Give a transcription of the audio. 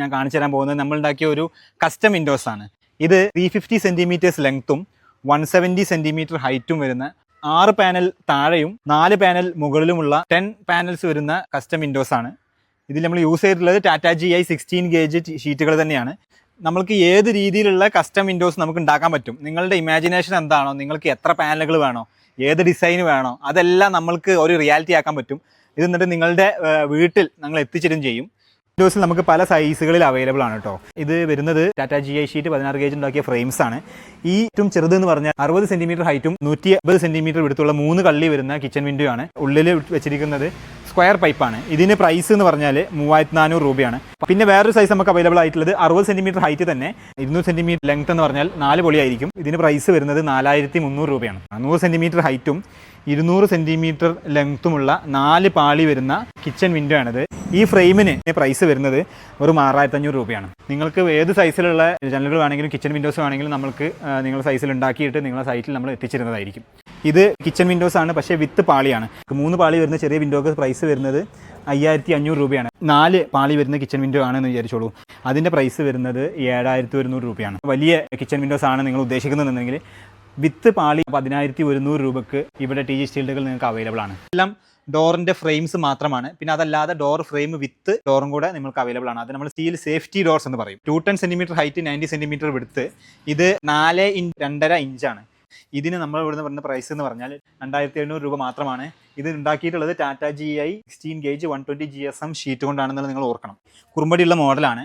ഞാൻ കാണിച്ചു തരാൻ പോകുന്നത് നമ്മൾ ഉണ്ടാക്കിയ ഒരു കസ്റ്റം വിൻഡോസ് ആണ്. ഇത് ത്രീ ഫിഫ്റ്റി സെന്റിമീറ്റേഴ്സ് ലെങ്ത്തും വൺ സെവന്റി സെന്റിമീറ്റർ ഹൈറ്റും വരുന്ന ആറ് പാനൽ താഴെയും നാല് പാനൽ മുകളിലുമുള്ള ടെൻ പാനൽസ് വരുന്ന കസ്റ്റം വിൻഡോസ് ആണ്. ഇതിൽ നമ്മൾ യൂസ് ചെയ്തിട്ടുള്ളത് Tata G I sixteen gauge ഷീറ്റുകൾ തന്നെയാണ്. നമ്മൾക്ക് ഏത് രീതിയിലുള്ള കസ്റ്റം വിൻഡോസ് നമുക്ക് ഉണ്ടാക്കാൻ പറ്റും? നിങ്ങളുടെ ഇമാജിനേഷൻ എന്താണോ നിങ്ങൾക്ക് എത്ര പാനലുകൾ വേണോ ഏത് ഡിസൈൻ വേണോ അതെല്ലാം നമ്മൾക്ക് ഒരു റിയാലിറ്റി ആക്കാൻ പറ്റും. ഇത് എന്നിട്ട് നിങ്ങളുടെ വീട്ടിൽ ഞങ്ങൾ എത്തിച്ചേരും ചെയ്യും. വിൻഡോസിൽ നമുക്ക് പല സൈസുകളിൽ അവൈലബിൾ ആണ് കേട്ടോ ഇത് വരുന്നത് ടാറ്റ ജി ഐ ഷീറ്റ് പതിനാറ് ഗേജ് ഉണ്ടാക്കിയ ഫ്രെയിംസ് ആണ്. ഈ ഏറ്റവും ചെറുത് എന്ന് പറഞ്ഞാൽ അറുപത് സെന്റിമീറ്റർ ഹൈറ്റും നൂറ്റി അമ്പത് സെന്റിമീറ്റർ വിടുത്തുള്ള മൂന്ന് കള്ളി വരുന്ന കിച്ചൺ വിൻഡോ ആണ്. ഉള്ളിൽ വെച്ചിരിക്കുന്നത് സ്ക്വയർ പൈപ്പാണ് ഇതിന് പ്രൈസ് എന്ന് പറഞ്ഞാൽ മൂവായിരത്തി നാനൂറ് രൂപയാണ്. പിന്നെ വേറൊരു സൈസ് നമുക്ക് അവൈലബിൾ ആയിട്ടുള്ളത് അറുപത് സെന്റിമീറ്റർ ഹൈറ്റ് തന്നെ. ഇരുന്നൂറ് സെന്റിമീറ്റർ ലെങ്ത് എന്ന് പറഞ്ഞാൽ നാല് പൊളിയായിരിക്കും ഇതിന് പ്രൈസ് വരുന്നത് നാലായിരത്തി മുന്നൂറ് രൂപയാണ് നൂറ് സെന്റിമീറ്റർ ഹൈറ്റും ഇരുന്നൂറ് സെന്റിമീറ്റർ ലെങ്ത്തുമുള്ള നാല് പാളി വരുന്ന കിച്ചൺ വിൻഡോ ആണിത്. ഈ ഫ്രെയിമിന് പ്രൈസ് വരുന്നത് വെറും ആറായിരത്തി അഞ്ഞൂറ് രൂപയാണ്. നിങ്ങൾക്ക് ഏത് സൈസിലുള്ള ജനലുകൾ വേണമെങ്കിലും കിച്ചൺ വിൻഡോസ് വേണമെങ്കിലും നമുക്ക് നിങ്ങൾ സൈസിൽ ഉണ്ടാക്കിയിട്ട് നിങ്ങളുടെ സൈറ്റിൽ നമ്മൾ എത്തിച്ചിരുന്നതായിരിക്കും. ഇത് കിച്ചൺ വിൻഡോസ് ആണ് പക്ഷേ വിത്ത് പാളിയാണ്. മൂന്ന് പാളി വരുന്ന ചെറിയ വിൻഡോക്ക് പ്രൈസ് വരുന്നത് അയ്യായിരത്തി അഞ്ഞൂറ് രൂപയാണ്. നാല് പാളി വരുന്ന കിച്ചൺ വിൻഡോ ആണെന്ന് വിചാരിച്ചോളൂ. അതിന്റെ പ്രൈസ് വരുന്നത് ഏഴായിരത്തി ഒരുന്നൂറ് രൂപയാണ്. വലിയ കിച്ചൺ വിൻഡോസ് ആണ് നിങ്ങൾ ഉദ്ദേശിക്കുന്നതെന്നുണ്ടെങ്കിൽ വിത്ത് പാളി പതിനായിരത്തി ഒരുന്നൂറ് രൂപക്ക് ഇവിടെ ടി ജി സ്റ്റീൽഡുകൾ നിങ്ങൾക്ക് അവൈലബിൾ ആണ്. എല്ലാം ഡോറിന്റെ ഫ്രെയിംസ് മാത്രമാണ്. പിന്നെ അതല്ലാതെ ഡോർ ഫ്രെയിം വിത്ത് ഡോറും കൂടെ നിങ്ങൾക്ക് അവൈലബിൾ ആണ്. അത് നമ്മൾ സ്റ്റീൽ സേഫ്റ്റി ഡോർസ് എന്ന് പറയും. Two ten centimetre height ninety centimetre വിടുത്ത് ഇത് നാല് ഇഞ്ച് രണ്ടര ഇഞ്ചാണ് ഇതിന് നമ്മൾ ഇവിടുന്ന് പറഞ്ഞ പ്രൈസ് എന്ന് പറഞ്ഞാൽ രണ്ടായിരത്തി എഴുന്നൂറ് രൂപ മാത്രമാണ്. ഇത് ഉണ്ടാക്കിയിട്ടുള്ളത് Tata G I sixteen gauge one twenty G S M sheet കൊണ്ടാണെന്നുള്ളത് നിങ്ങൾ ഓർക്കണം. കുറുമ്പടിയുള്ള മോഡലാണ്